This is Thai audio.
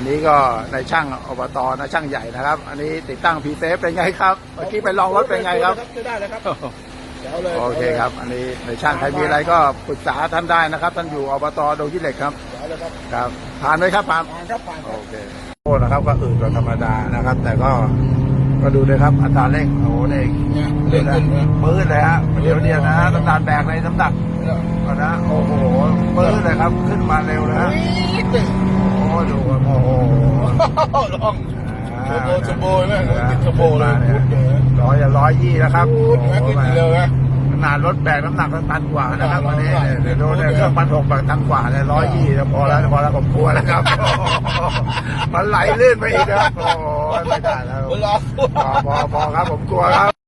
อันนี้ก็ในช่างอบตนะช่างใหญ่นะครับ อันนี้ติดตั้งพีเซฟเป็นไงครับ เมื่อกี้ไปลองรถเป็นไงครับใช้ได้เลยครับเดี๋ยวเลยโอเคครับ อันนี้ในช่างใครมีอะไรก็ปรึกษาท่านได้นะครับ ท่านอยู่อบตดงยี่เหล็กครับ เดี๋ยวเลยครับครับ ผ่านไหมครับผ่านผ่านครับผ่านคโอรับเคโอ้นะครับก็อื่นกว่าธรรมดานะครับ แต่ก็ก็ดูเลยครับอัตราเร่งโอ้โหเนี่ยเนี่ยเล่นขึ้นเนี่ยปื้ดเลยฮะเดี๋ยวเดียวนะน้ำตาลแบกเลยน้ำหนักก็นะโอ้โหปื้ดเลยครับขึ้นมาเร็วนะฮะนิดหนึ่งโอ้ ดูครับโอ้โหลองโชโบโชโบนะติดโชโบเลยนี่พูดเลยร้อยร้อยยี่นะครับพูดนะกินเร็วนะขนาดรถแบกน้ำหนักตันกว่านะครับวันนี้เดี๋ยวดูเนี่ยเครื่องพันหกแบกตันกว่าเนี่ยร้อยยี่พอแล้วพอแล้วผมกลัวแล้วครับมันไหลลื่นไปอีกครับโอ้ไม่ได้แล้วพอพอพอครับผมกลัวครับ